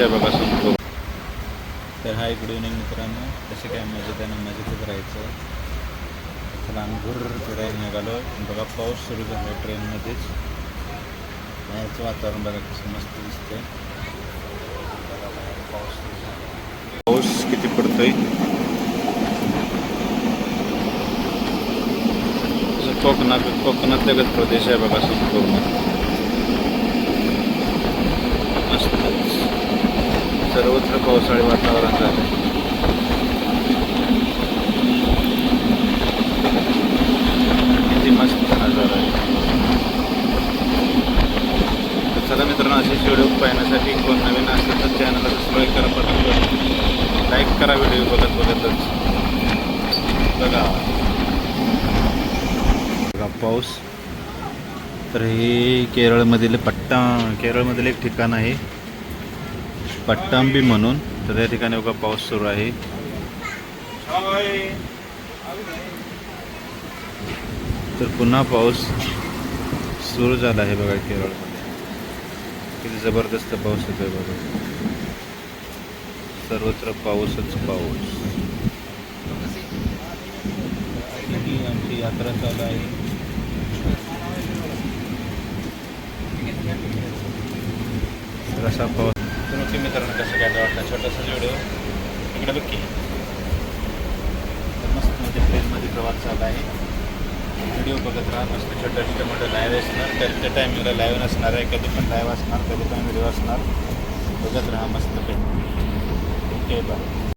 आहे बघा संपूर्ण तर हाय गुड इव्हनिंग मित्रांनो. कसे काय मजेत आहे ना मजेतच राहायचं? चला आम्ही घुर फिरायला निघालो बघा पाऊस सुरू झाला ट्रेनमध्येच. बाहेरचं वातावरण बघा कसं मस्त दिसतंय. पाऊस सुरू पाऊस किती पडतोय? कोकणात कोकणात लगत प्रदेश आहे बघा संपूर्ण मस्तच सर्वत्र पावसाळी वातावरण झालं. किती मस्त नजारा आहे. तर चला मित्रांनो असेच व्हिडिओ पाहण्यासाठी कोण नवीन असेल तर चॅनलला सबस्क्राईब करा पटकन लाईक करा व्हिडिओ बघत बघतच. बघा. बघा पाऊस. तर हे केरळमधील पट्टा केरळमधील एक ठिकाण आहे. पट्टांबी म्हणून. तर त्या ठिकाणी बघा पाऊस सुरू आहे. तर पुन्हा पाऊस सुरू झाला आहे बघा केरळमध्ये. किती जबरदस्त पाऊस येतोय बघा. सर्वत्र पाऊसच पाऊस. आमची यात्रा चालू आहे. तर असा पाऊस तुम्ही ओके मित्रांनो कसं काय वाटतं? छोटासा व्हिडिओ इकडे बघ की. तर मस्त म्हणजे ट्रेनमध्ये प्रवास चालला आहे. व्हिडिओ बघत राहा. मस्त छोट्या छोट्या मोठं लाईव्ह असणार. त्या टायमिंगला लाईव्ह नसणार आहे. कधी पण लाईव्ह असणार कधी पण व्हिडिओ असणार. बघत राहा मस्त ओके बाय